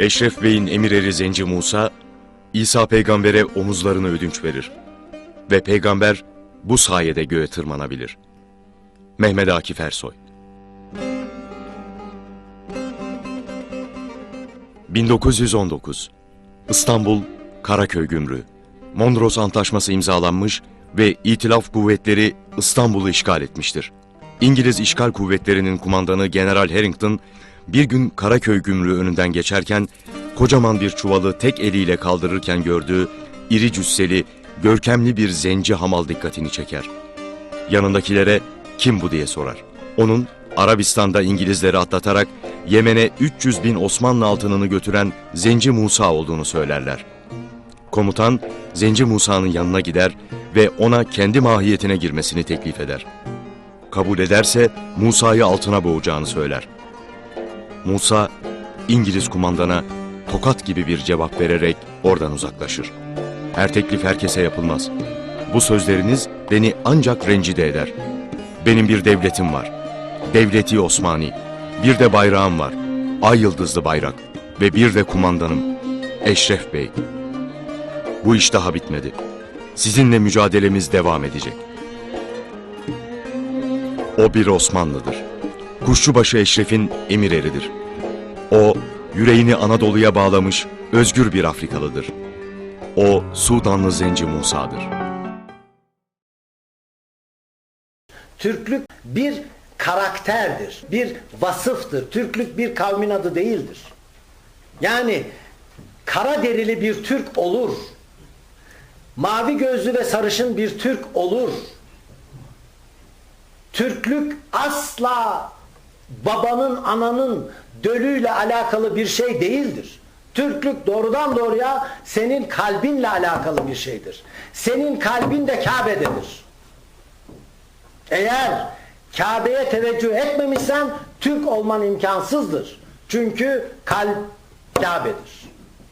Eşref Bey'in emir eri Zenci Musa, İsa peygambere omuzlarını ödünç verir. Ve peygamber bu sayede göğe tırmanabilir. Mehmet Akif Ersoy 1919 İstanbul Karaköy Gümrüğü Mondros Antlaşması imzalanmış ve İtilaf kuvvetleri İstanbul'u işgal etmiştir. İngiliz işgal kuvvetlerinin kumandanı General Harrington bir gün Karaköy Gümrüğü önünden geçerken kocaman bir çuvalı tek eliyle kaldırırken gördüğü iri cüsseli, görkemli bir zenci hamal dikkatini çeker. Yanındakilere kim bu diye sorar. Onun Arabistan'da İngilizleri atlatarak Yemen'e 300 bin Osmanlı altınını götüren Zenci Musa olduğunu söylerler. Komutan Zenci Musa'nın yanına gider ve ona kendi mahiyetine girmesini teklif eder. Kabul ederse Musa'yı altına boğacağını söyler. Musa İngiliz kumandana tokat gibi bir cevap vererek oradan uzaklaşır. Her teklif herkese yapılmaz. Bu sözleriniz beni ancak rencide eder. Benim bir devletim var. Devleti Osmani. Bir de bayrağım var. Ay yıldızlı bayrak. Ve bir de kumandanım. Eşref Bey. Bu iş daha bitmedi. Sizinle mücadelemiz devam edecek. O bir Osmanlıdır. Kuşçubaşı Eşref'in emir eridir. O, yüreğini Anadolu'ya bağlamış özgür bir Afrikalıdır. O, Sudanlı Zenci Musa'dır. Türklük bir karakterdir, bir vasıftır. Türklük bir kavmin adı değildir. Yani kara derili bir Türk olur. Mavi gözlü ve sarışın bir Türk olur. Türklük asla babanın, ananın dölüyle alakalı bir şey değildir. Türklük doğrudan doğruya senin kalbinle alakalı bir şeydir. Senin kalbin de Kabe'dedir. Eğer Kabe'ye teveccüh etmemişsen Türk olman imkansızdır. Çünkü kalp Kabe'dir.